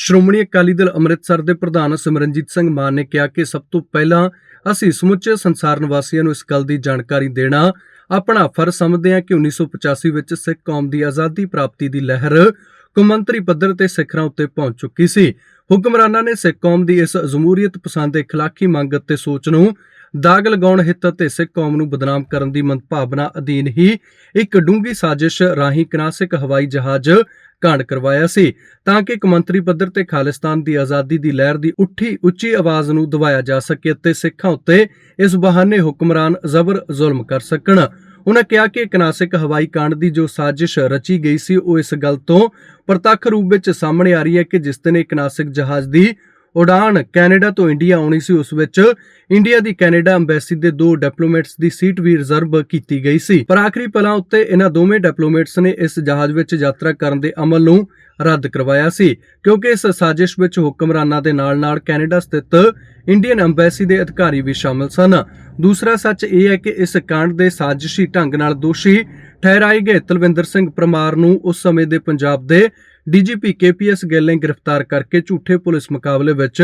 ਸ਼੍ਰੋਮਣੀ ਅਕਾਲੀ ਦਲ ਅੰਮ੍ਰਿਤਸਰ ਦੇ ਪ੍ਰਧਾਨ ਸਿਮਰਨਜੀਤ ਸਿੰਘ ਮਾਨ ਨੇ ਕਿਹਾ ਕਿ ਸਭ ਤੋਂ ਪਹਿਲਾਂ ਅਸੀਂ ਸਮੁੱਚੇ ਸੰਸਾਰ ਨਿਵਾਸੀਆਂ ਨੂੰ ਇਸ ਗੱਲ ਦੀ ਜਾਣਕਾਰੀ ਦੇਣਾ, ਆਪਣਾ ਫਰਜ਼ ਸਮਝਦੇ ਹਾਂ ਕਿ 1985 ਵਿੱਚ ਸਿੱਖ ਕੌਮ ਦੀ ਆਜ਼ਾਦੀ ਪ੍ਰਾਪਤੀ ਦੀ ਲਹਿਰ ਕੌਮਾਂਤਰੀ ਪੱਧਰ ਤੇ ਸਿਖਰਾਂ ਉੱਤੇ ਪਹੁੰਚ ਚੁੱਕੀ ਸੀ। ਹੁਕਮਰਾਨਾਂ ਨੇ ਸਿੱਖ ਕੌਮ ਦੀ ਇਸ ਜਮਹੂਰੀਅਤ ਪਸੰਦ ਦੇ ਇਖਲਾਕੀ ਮੰਗ ਅਤੇ ਸੋਚ ਨੂੰ ਦਾਗ ਲਗਾਉਣ ਹਿੱਤ ਅਤੇ ਸਿੱਖ ਕੌਮ ਨੂੰ ਬਦਨਾਮ ਕਰਨ ਦੀ ਮੰਦਭਾਵਨਾ ਅਧੀਨ ਹੀ ਇੱਕ ਡੂੰਗੀ ਸਾਜ਼ਿਸ਼ ਰਾਹੀਂ ਕਨਾਸਿਕ ਹਵਾਈ ਜਹਾਜ਼ ਕਾਂਡ ਕਰਵਾਇਆ ਸੀ, ਤਾਂ ਕਿ ਕੌਮਾਂਤਰੀ ਪੱਧਰ ਤੇ ਖਾਲਿਸਤਾਨ ਦੀ ਆਜ਼ਾਦੀ ਦੀ ਲਹਿਰ ਦੀ ਉੱਠੀ ਉੱਚੀ ਆਵਾਜ਼ ਨੂੰ ਦਬਾਇਆ ਜਾ ਸਕੇ ਅਤੇ ਸਿੱਖਾਂ ਉੱਤੇ ਇਸ ਬਹਾਨੇ ਹੁਕਮਰਾਨ ਜ਼ਬਰ ਜ਼ੁਲਮ ਕਰ ਸਕਣ। ਉਹਨਾਂ ਕਿਹਾ ਕਿ ਕਨਾਸਿਕ ਹਵਾਈ ਕਾਂਡ ਦੀ ਜੋ ਸਾਜ਼ਿਸ਼ ਰਚੀ ਗਈ ਸੀ, ਉਹ ਇਸ ਗੱਲ ਤੋਂ ਪ੍ਰਤੱਖ ਰੂਪ ਵਿੱਚ ਸਾਹਮਣੇ ਆ ਰਹੀ ਹੈ ਕਿ ਜਿਸ ਦਿਨ ਇਹ ਕਨਾਸਿਕ ਜਹਾਜ਼ ਦੀ ਉਡਾਨ ਕੈਨੇਡਾ ਤੋਂ ਇੰਡੀਆ ਆਉਣੀ ਸੀ, ਉਸ ਵਿੱਚ ਇੰਡੀਆ ਦੀ ਕੈਨੇਡਾ ਐਮਬੈਸੀ ਦੇ ਦੋ ਡਿਪਲੋਮੈਟਸ ਦੀ ਸੀਟ ਵੀ ਰਿਜ਼ਰਵ ਕੀਤੀ ਗਈ ਸੀ। ਪਰ ਆਖਰੀ ਪਲਾਂ ਉੱਤੇ ਇਹਨਾਂ ਦੋਵੇਂ ਡਿਪਲੋਮੈਟਸ ਨੇ ਇਸ ਜਹਾਜ਼ ਵਿੱਚ ਯਾਤਰਾ ਕਰਨ ਦੇ ਅਮਲ ਨੂੰ ਰੱਦ ਕਰਵਾਇਆ ਸੀ, ਕਿਉਂਕਿ ਇਸ ਸਾਜ਼ਿਸ਼ ਵਿੱਚ ਹੁਕਮਰਾਨਾਂ ਦੇ ਨਾਲ-ਨਾਲ ਕੈਨੇਡਾ ਸਥਿਤ ਇੰਡੀਅਨ ਐਮਬੈਸੀ ਦੇ ਅਧਿਕਾਰੀ ਵੀ ਸ਼ਾਮਲ ਸਨ। ਦੂਸਰਾ ਸੱਚ ਇਹ ਹੈ ਕਿ ਇਸ ਕਾਂਡ ਦੇ ਸਾਜ਼ਿਸ਼ੀ ਢੰਗ ਨਾਲ ਦੋਸ਼ੀ ਠਹਿਰਾਏ ਗਏ ਤਲਵਿੰਦਰ ਸਿੰਘ ਪਰਮਾਰ ਨੂੰ ਉਸ ਸਮੇਂ ਦੇ ਪੰਜਾਬ ਦੇ ਡੀਜੀਪੀ ਕੇਪੀਐਸ ਗਿੱਲ ਨੇ ਗ੍ਰਿਫਤਾਰ ਕਰਕੇ ਝੂਠੇ ਪੁਲਿਸ ਮੁਕਾਬਲੇ ਵਿੱਚ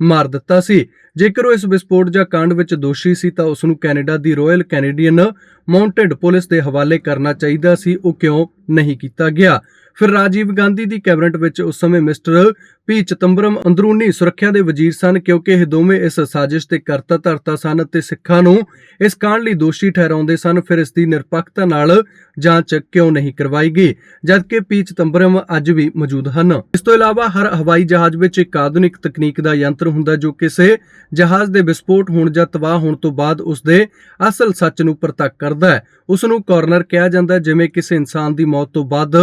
ਮਾਰ ਦਿੱਤਾ ਸੀ। ਜੇਕਰ ਉਹ ਇਸ ਵਿਸਫੋਟ ਜਾਂ ਕਾਂਡ ਵਿੱਚ ਦੋਸ਼ੀ ਸੀ ਤਾਂ ਉਸ ਨੂੰ ਕੈਨੇਡਾ ਦੀ ਰਾਇਲ ਕੈਨੇਡੀਅਨ ਮਾਊਂਟਡ ਪੁਲਿਸ ਦੇ ਹਵਾਲੇ ਕਰਨਾ ਚਾਹੀਦਾ ਸੀ, ਉਹ ਕਿਉਂ ਨਹੀਂ ਕੀਤਾ ਗਿਆ? ਫਿਰ ਰਾਜੀਵ ਗਾਂਧੀ ਦੀ ਕੈਬਨਿਟ ਵਿੱਚ ਉਸ ਸਮੇਂ ਮਿਸਟਰ ਪੀ ਚਿਦੰਬਰਮ ਅੰਦਰੂਨੀ ਸੁਰੱਖਿਆ ਦੇ ਵਜ਼ੀਰ ਸਨ, ਕਿਉਂਕਿ ਇਹ ਦੋਵੇਂ ਇਸ ਸਾਜ਼ਿਸ਼ ਤੇ ਕਰਤਾ ਧਰਤਾ ਸਨ ਅਤੇ ਸਿੱਖਾਂ ਨੂੰ ਇਸ ਕਾਂਡ ਲਈ ਦੋਸ਼ੀ ਠਹਿਰਾਉਂਦੇ ਸਨ, ਫਿਰ ਇਸ ਦੀ ਨਿਰਪੱਖਤਾ ਨਾਲ ਜਾਂਚ ਕਿਉਂ ਨਹੀਂ ਕਰਵਾਈ ਗਈ, ਜਦਕਿ ਪੀ ਚਿਦੰਬਰਮ ਅੱਜ ਵੀ ਮੌਜੂਦ ਹਨ। ਇਸ ਤੋਂ ਇਲਾਵਾ ਹਰ ਹਵਾਈ ਜਹਾਜ਼ ਵਿੱਚ ਇੱਕ ਆਧੁਨਿਕ ਤਕਨੀਕ ਦਾ ਯੰਤਰ ਹੁੰਦਾ ਜੋ ਕਿਸੇ ਜਹਾਜ਼ ਦੇ ਵਿਸਫੋਟ ਹੋਣ ਜਾਂ ਤਬਾਹ ਹੋਣ ਤੋਂ ਬਾਅਦ ਉਸ ਦੇ ਅਸਲ ਸੱਚ ਨੂੰ ਪ੍ਰਤੱਖ ਕਰਦਾ ਹੈ। ਉਸ ਨੂੰ ਕਾਰਨਰ ਕਿਹਾ ਜਾਂਦਾ ਜਿਵੇਂ ਕਿਸੇ ਇਨਸਾਨ ਦੀ ਮੌਤ ਤੋਂ ਬਾਅਦ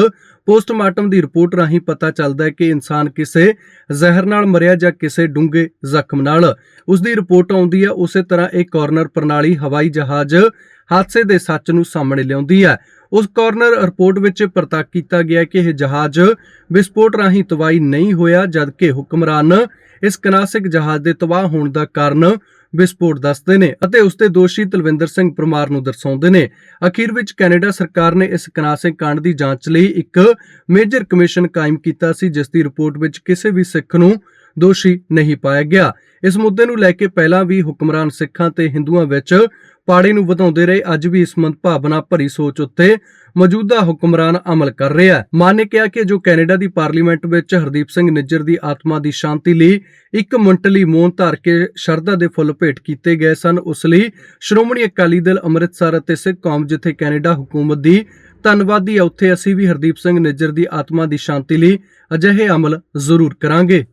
ਪੋਸਟਮਾਰਟਮ ਦੀ ਰਿਪੋਰਟ ਰਾਹੀਂ ਪਤਾ ਚੱਲਦਾ ਹੈ ਕਿ ਇਨਸਾਨ ਕਿਸੇ ਜ਼ਹਿਰ ਨਾਲ ਮਰਿਆ ਜਾਂ ਕਿਸੇ ਡੂੰਘੇ ਜ਼ਖਮ ਨਾਲ। ਉਸ ਦੀ ਰਿਪੋਰਟ ਆਉਂਦੀ ਹੈ, ਉਸੇ ਤਰ੍ਹਾਂ ਇਹ ਕਾਰਨਰ ਪ੍ਰਣਾਲੀ ਹਵਾਈ ਜਹਾਜ਼ ਹਾਦਸੇ ਦੇ ਸੱਚ ਨੂੰ ਸਾਹਮਣੇ ਲਿਆਉਂਦੀ ਹੈ। ਉਸ ਕਾਰਨਰ ਰਿਪੋਰਟ ਵਿੱਚ ਪ੍ਰਤੱਖ ਕੀਤਾ ਗਿਆ ਕਿ ਇਹ ਜਹਾਜ਼ ਵਿਸਫੋਟ ਰਾਹੀਂ ਤਬਾਹੀ ਨਹੀਂ ਹੋਇਆ, ਜਦਕਿ ਹੁਕਮਰਾਨ ਇਸ ਕਨਾਸਿਕ ਜਹਾਜ਼ ਦੇ ਤਬਾਹ ਹੋਣ ਦਾ ਕਾਰਨ ਵਿਸਫੋਟ ਦੱਸਦੇ ਨੇ ਅਤੇ ਉਸ ਦੇ ਦੋਸ਼ੀ ਤਲਵਿੰਦਰ ਸਿੰਘ ਪਰਮਾਰ ਨੂੰ ਦਰਸਾਉਂਦੇ ਨੇ। ਅਖੀਰ ਵਿੱਚ ਕੈਨੇਡਾ ਸਰਕਾਰ ਨੇ ਇਸ ਕਨਾਸਿਕ ਕਾਂਡ ਦੀ ਜਾਂਚ ਲਈ ਇੱਕ ਮੇਜਰ ਕਮਿਸ਼ਨ ਕਾਇਮ ਕੀਤਾ ਸੀ, ਜਿਸ ਦੀ ਰਿਪੋਰਟ ਵਿੱਚ ਕਿਸੇ ਵੀ ਸਿੱਖ ਨੂੰ ਦੋਸ਼ੀ ਨਹੀਂ ਪਾਇਆ ਗਿਆ। ਇਸ ਮੁੱਦੇ ਨੂੰ ਲੈ ਕੇ ਪਹਿਲਾਂ ਵੀ ਹੁਕਮਰਾਨ ਸਿੱਖਾਂ ਤੇ ਹਿੰਦੂਆਂ ਵਿੱਚ ਪਾੜੇ ਨੂੰ ਵਧਾਉਂਦੇ ਰਹੇ, ਅੱਜ ਵੀ ਇਸ ਮੰਦਭਾਵਨਾ ਭਰੀ ਸੋਚ ਉੱਤੇ ਮੌਜੂਦਾ ਹੁਕਮਰਾਨ ਅਮਲ ਕਰ ਰਿਹਾ ਹੈ। ਮਾਨ ਨੇ ਕਿਹਾ ਕਿ ਜੋ ਕੈਨੇਡਾ ਦੀ ਪਾਰਲੀਮੈਂਟ ਵਿੱਚ ਹਰਦੀਪ ਸਿੰਘ ਨਿੱਜਰ ਦੀ ਆਤਮਾ ਦੀ ਸ਼ਾਂਤੀ ਲਈ ਇੱਕ ਮੁੰਟਲੀ ਮੌਨ ਧਾਰ ਕੇ ਸ਼ਰਧਾ ਦੇ ਫੁੱਲ ਭੇਟ ਕੀਤੇ ਗਏ ਸਨ, ਉਸ ਲਈ ਸ਼੍ਰੋਮਣੀ ਅਕਾਲੀ ਦਲ ਅੰਮ੍ਰਿਤਸਰ ਅਤੇ ਸਿੱਖ ਕੌਮ ਜਿੱਥੇ ਕੈਨੇਡਾ ਹਕੂਮਤ ਦੀ ਧੰਨਵਾਦੀ ਹੈ, ਉੱਥੇ ਅਸੀਂ ਵੀ ਹਰਦੀਪ ਸਿੰਘ ਨਿੱਜਰ ਦੀ ਆਤਮਾ ਦੀ ਸ਼ਾਂਤੀ ਲਈ ਅਜਿਹੇ ਅਮਲ ਜ਼ਰੂਰ ਕਰਾਂਗੇ।